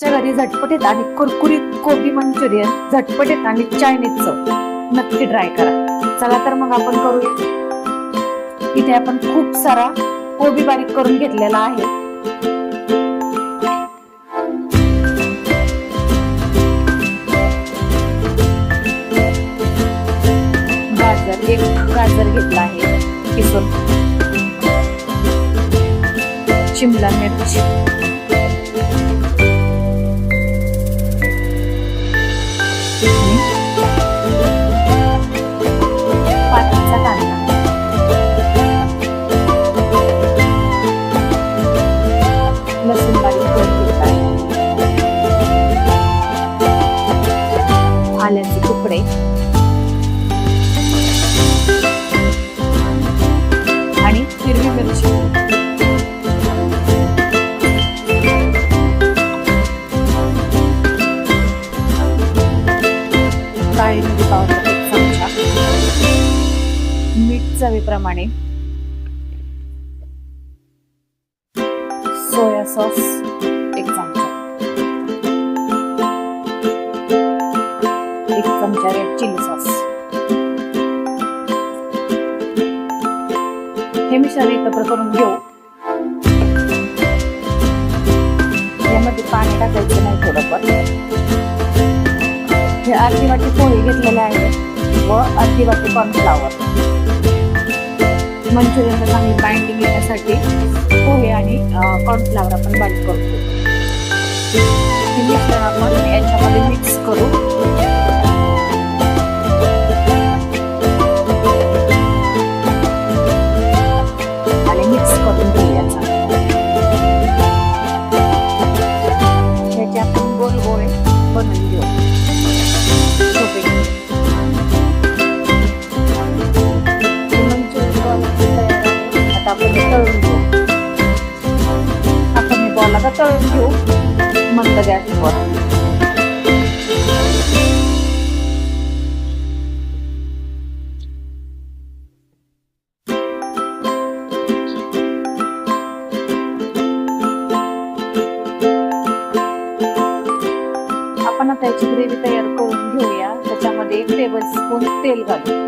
च्या घरी झटपटीत आणि कुरकुरीत कोबी मंचुरियन झटपटीत आणि चायनीज चव. नक्की ट्राय करा. चला तर मग आपण करूया. इथे आपण खूप सारा कोबी बारीक करून घेतलेला आहे. गाजर एक गाजर घेतला आहे. किसून. शिमला मिरची. आणि हिरवी मिरची. काळी मिरी पावडर एक चमचा. मीठ चवीप्रमाणे. Soya sauce. चमचा रेड चिली सॉस हे मिश्रण एकत्र करून घेऊ. यामध्ये पाणी टाकायचं नाही थोडंफार. हे अर्धी वाटी पोहे घेतलेले आहे व अर्धी वाटी कॉर्नफ्लावर मंचुरियनला चांगली बाइंडिंग येण्यासाठी पोहे आणि कॉर्नफ्लावर आपण बारीक करतो. मिश्रण आपण याच्यामध्ये मिक्स करू. आपण हे आता तळून घेऊ मंद गॅसवर आपण आता याची ग्रेव्ही तयार करून घेऊया. त्याच्यामध्ये एक टेबल स्पून तेल घालू.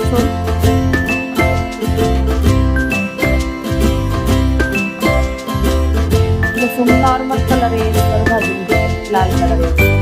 சொல் இந்த சொல் நார்மல் கலரே வருது அது லால் கலரே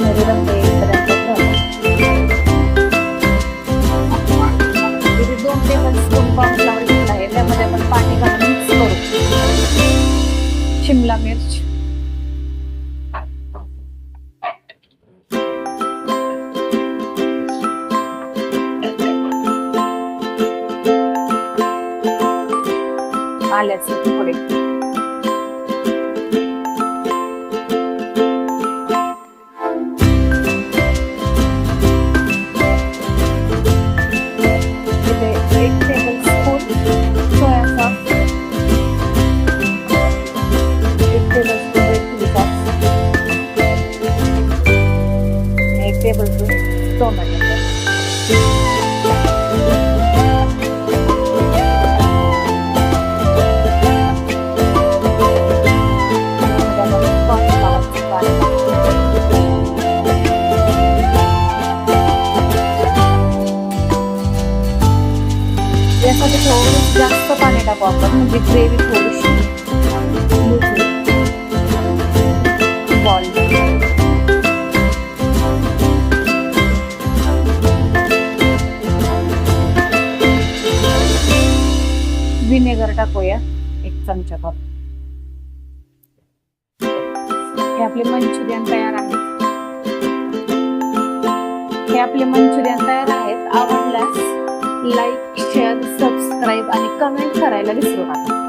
सोनेरी रंग येईपर्यंत दोन टेबल स्पून घेतला आहे त्यामध्ये आपण पाणी घालून मिक्स करू शिमला मिर्च. आल्याचे थोडे एक टेबल स्पून टोमॅटो सॉस यासाठी थोडं जास्त पाणी टाकू आपण म्हणजे ग्रेव्ही थोडीशी विनेगर टाकूया एक चमचा भर हे आपले मंचुरियन तयार आहेत. हे आपले मंचुरियन तयार आहेत. आवडल्यास लाईक शेअर सबस्क्राईब आणि कमेंट करायला विसरू नका.